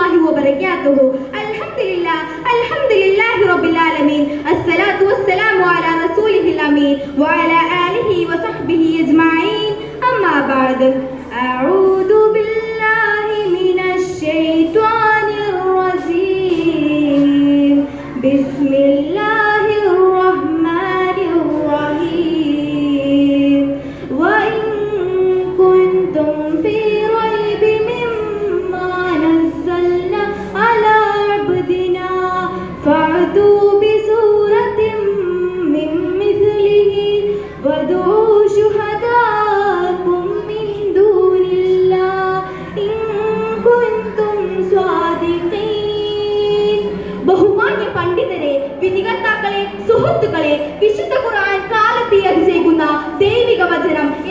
الله وبركاته. الحمد لله الحمد لله رب العالمين. الصلاة والسلام على رسوله الأمين وعلى آله وصحبه أجمعين. أما بعد أعوذ بالله من الشيطان الرجيم. بسم الله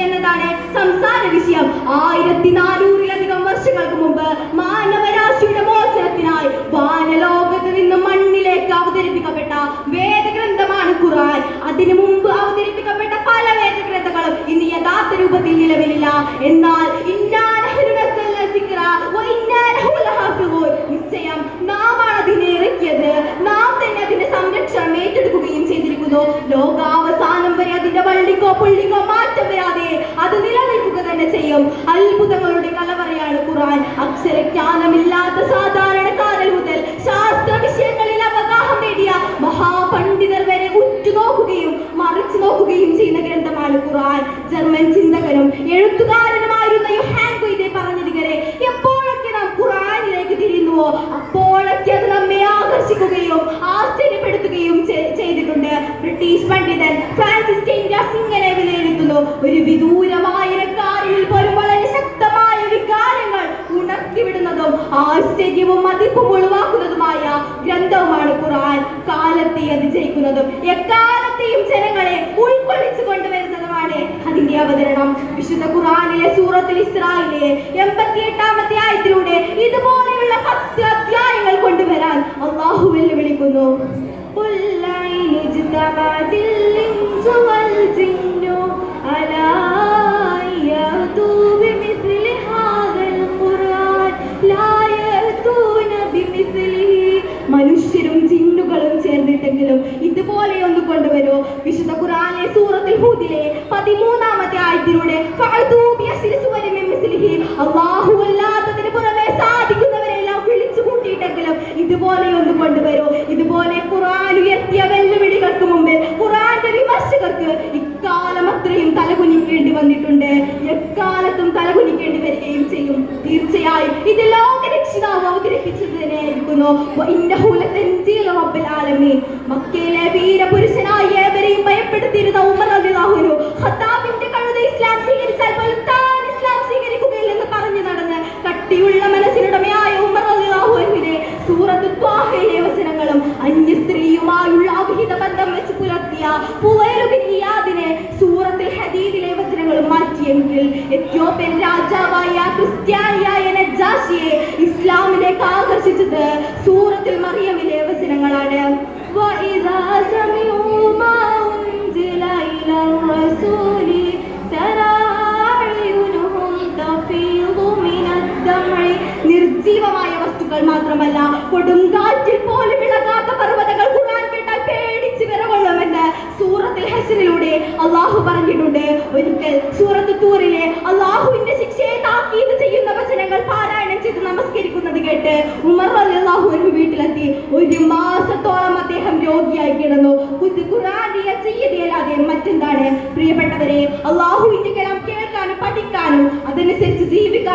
എന്നതാണ് സംസാര വിഷയം. ആയിരത്തി നാനൂറിലധികം വർഷങ്ങൾക്ക് മുമ്പ് മാനവരാശിയുടെ മോചനത്തിനായി വാനലോകത്ത് നിന്ന് മണ്ണിലേക്ക് അവതരിപ്പിക്കപ്പെട്ട വേദഗ്രന്ഥമാണ് ഖുർആൻ. അതിനു മുമ്പ് അവതരിപ്പിക്കപ്പെട്ട പല വേദഗ്രന്ഥങ്ങളും ഇന്ന് യഥാർത്ഥ രൂപത്തിൽ നിലവിലില്ല. എന്നാൽ. നിശ്ചയം നാമാണ് അതിനെ ഇറക്കിയത്. നാം തന്നെ അതിന്റെ സംരക്ഷണം ഏറ്റെടുക്കുകയും ചെയ്തിരിക്കുന്നു. ലോകാവസാനം ഒരു വിദൂരമായ കാരിൽ പോലും വളരെ ശക്തമായ വികാരങ്ങൾ ഉണർത്തിവിടുന്നതും ആശ്ചര്യവും മതിപ്പും ഒഴിവാക്കുന്നതുമായ ഗ്രന്ഥവുമാണ് ഖുർആൻ. കാലത്തെ അതിജയിക്കുന്നതും എക്കാലത്തെയും ജനങ്ങളെ ഉൾക്കൊള്ളിച്ചു കൊണ്ടുവരുന്നതുമാണ് അതിന്റെ അവതരണം. വിശുദ്ധ ഖുർആനിലെ സൂറത്തിൽ ഇസ്രായിലെ എൺപത്തി എട്ടാമത്തെ ആയത്തിലൂടെ ഇതുപോലെയുള്ള പത്ത് അധ്യായങ്ങൾ കൊണ്ടുവരാൻ അള്ളാഹു വെല്ലുവിളിക്കുന്നു. മനുഷ്യരും ജിന്നുകളും ചേർന്നിട്ടെങ്കിലും ഇതുപോലെ ഒന്ന് കൊണ്ടുവരൂ. വിശുദ്ധ ഖുറാനെ സൂറത്തിൽ ഹൂദിലെ പതിമൂന്നാമത്തെ ആയത്തിലൂടെ. അല്ലാഹു അല്ലാത്തതിന് പുറമെ സാധിക്കുന്നവരെല്ലാം വിളിച്ചു കൂട്ടിയിട്ടെങ്കിലും ഇതുപോലെ ഒന്ന് കൊണ്ടുവരൂ. ഇതുപോലെ ഖുർആൻ ഉയർത്തിയ വെല്ലുവിളികൾക്ക് മുമ്പിൽ ഖുർആന്റെ വിമർശകർക്ക് ഇക്കാലം അത്രയും തലകുനിക്കേണ്ടി വന്നിട്ടുണ്ട്. എക്കാലത്തും തലകുനിക്കേണ്ടി വരികയും ചെയ്യും. തീർച്ചയായും ഇത് ലോകരക്ഷിതാവ് അവതരിപ്പിച്ചതിനായിരിക്കുന്നു മക്കയിലെ വീരപുരുഷനായ ഏവരെയും ഭയപ്പെടുത്തിയിരുന്ന ഉമർ റളിയല്ലാഹു ഹത്താബിന്റെ കഴുത ഇസ്ലാം സ്വീകരിച്ചാൽ പോലും താൻ ഇസ്ലാം സ്വീകരിക്കുകയില്ലെന്ന് പറഞ്ഞു നടന്ന് കട്ടിയുള്ള മനസ്സിനുടമയായ ഉമർ അൻഹുവിനെ സൂറത്ത് ത്വാഹയിലെ വചനങ്ങളും അന്യ സ്ത്രീയുമായുള്ള അഭിഹിത ബന്ധം വെച്ച് പുലർത്തിയ സൂറത്തിൽ സൂറത്തുൽ ഹദീദിലെ വചനങ്ങളും മാറ്റിയെങ്കിൽ എത്യോപ്യൻ രാജാവായ ക്രിസ്ത്യാനിയായ നജാഷിയെ ഇസ്ലാമിലേക്ക് ആകർഷിച്ചത് സൂറത്തിൽ മറിയമിലെ വചനങ്ങളാണ്. നിർജീവമായ വസ്തുക്കൾ മാത്രമല്ല കൊടുങ്കാറ്റിൽ പോലും ഇളകാത്ത പർവതങ്ങൾ ഖുർആൻ കേട്ടാൽ പേടിച്ച് വിറകൊള്ളുമെന്ന് സൂറത്തിൽ ഹസനിലൂടെ അള്ളാഹു പറഞ്ഞിട്ടുണ്ട്. ഒരിക്കൽ സൂറത്ത് തൂറിലെ ചെയ്യതയല്ലാതെ മറ്റെന്താണ്? പ്രിയപ്പെട്ടവരെ അള്ളാഹുവിന്റെ കലാം കേൾക്കാനും പഠിക്കാനും അതനുസരിച്ച് ജീവിക്കാനും